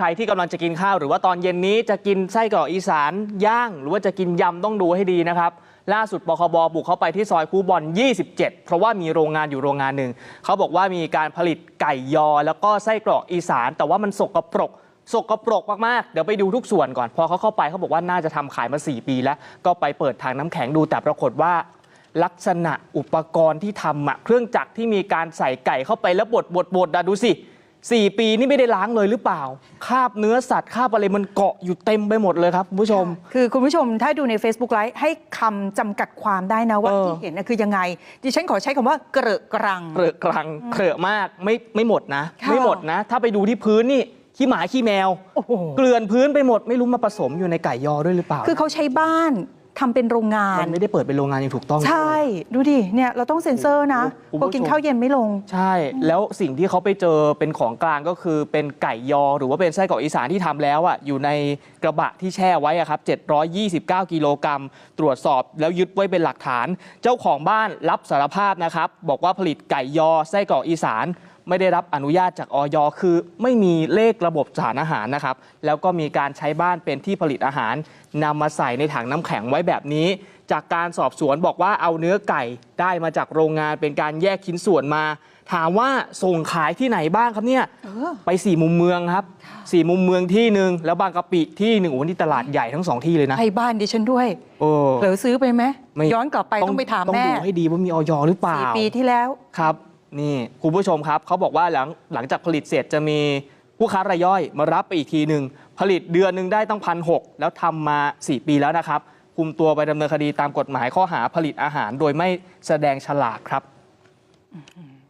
ใครที่กำลังจะกินข้าวหรือว่าตอนเย็นนี้จะกินไส้กรอกอีสานย่าง หรือว่าจะกินยำต้องดูให้ดีนะครับ ล่าสุดปคบบุกเข้าไปที่ซอยคูบอล 27 เพราะว่ามีโรงงานอยู่โรงงานหนึ่ง เขาบอกว่ามีการผลิตไก่ยอ แล้วก็ไส้กรอกอีสาน แต่ว่ามันสกปรกสกปรกมากๆ เดี๋ยวไปดูทุกส่วนก่อน พอเขาเข้าไปเขาบอกว่าน่าจะทำขายมา 4 ปีแล้ว ก็ไปเปิดทางน้ำแข็งดูแต่ปรากฏว่าลักษณะอุปกรณ์ที่ทำอะเครื่องจักรที่มีการใส่ไก่เข้าไปแล้วบดบดบดดูสิ สี่ปีนี่ไม่ได้ล้างเลยหรือเปล่า คราบเนื้อสัตว์คราบอะไรมันเกาะอยู่เต็มไปหมดเลยครับคุณผู้ชม คือคุณผู้ชมถ้าดูใน Facebook ไลฟ์ให้คำจำกัดความได้นะว่าเออ ที่เห็นน่ะคือยังไง ดิฉันขอใช้คำว่าเกระกรัง เกลอะกรังเกลอะมากไม่ไม่หมดนะ ค่ะ ไม่หมดนะ ถ้าไปดูที่พื้นนี่ขี้หมาขี้แมว โอ้โหเกลื่อนพื้นไปหมดไม่รู้มาผสมอยู่ในไก่ยอด้วยหรือเปล่า คือเขาใช้บ้าน ทำเป็นโรงงาน มันไม่ได้เปิดเป็นโรงงานอย่างถูกต้องใช่ ดูดิ เนี่ยเราต้องเซ็นเซอร์นะคุณกลัผู้วกินชมข้าวเย็นไม่ลง ใช่ แล้วสิ่งที่เขาไปเจอเป็นของกลางก็คือเป็นไก่ยอ หรือว่าเป็นไส้กรอกอีสานที่ทำแล้วอะอยู่ในกระบะที่แช่ไว้อะครับ 729 กิโลกรัมตรวจสอบแล้วยึดไว้เป็นหลักฐาน เจ้าของบ้านรับสารภาพนะครับ บอกว่าผลิตไก่ยอไส้กรอกอีสาน ไม่ได้รับอนุญาตจากออยคือ ไม่มีเลขระบบสารอาหารนะครับ แล้วก็มีการใช้บ้านเป็นที่ผลิตอาหารนำมาใส่ในถังน้ำแข็งไว้แบบนี้ จากการสอบสวนบอกว่าเอาเนื้อไก่ได้มาจากโรงงานเป็นการแยกชิ้นส่วนมา ถามว่าส่งขายที่ไหนบ้างครับเนี่ยเออไปสี่มุมเมืองครับสี่มุมเมืองที่หนึ่งแล้วบางกะปิที่หนึ่งโอ้โหนี่ตลาดใหญ่ทั้งสองที่เลยนะให้บ้านดิฉันด้วยโอ้เผลอซื้อไปไหมไม่ย้อนกลับไปต้องไปถามต้องแม่ดูให้ดีว่ามีออยหรือเปล่าสี่ปีที่แล้วครับ นี่คุณผู้ชมครับเขาบอกว่าหลังหลังจากผลิตเสร็จจะมีผู้ค้ารายย่อยมารับไปอีกทีหนึ่งผลิตเดือนหนึ่งได้ตั้งพันหแล้วทำมา 4 ปีแล้วนะครับคุมตัวไปดำเนินคดีตามกฎหมายข้อหาผลิตอาหาร โดยไม่แสดงฉลากครับ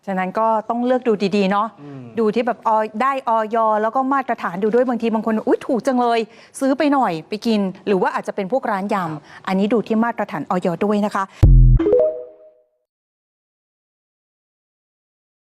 ฉะนั้นก็ต้องเลือกดูดีๆเนาะดูที่แบบออยได้ออยแล้วก็มาตรฐานดูด้วยบางทีบางคนอุ้ยถูกจังเลย ซื้อไปหน่อยไปกิน หรือว่าอาจจะเป็นพวกร้านยำอันนี้ดูที่มาตรฐานออยด้วยนะคะ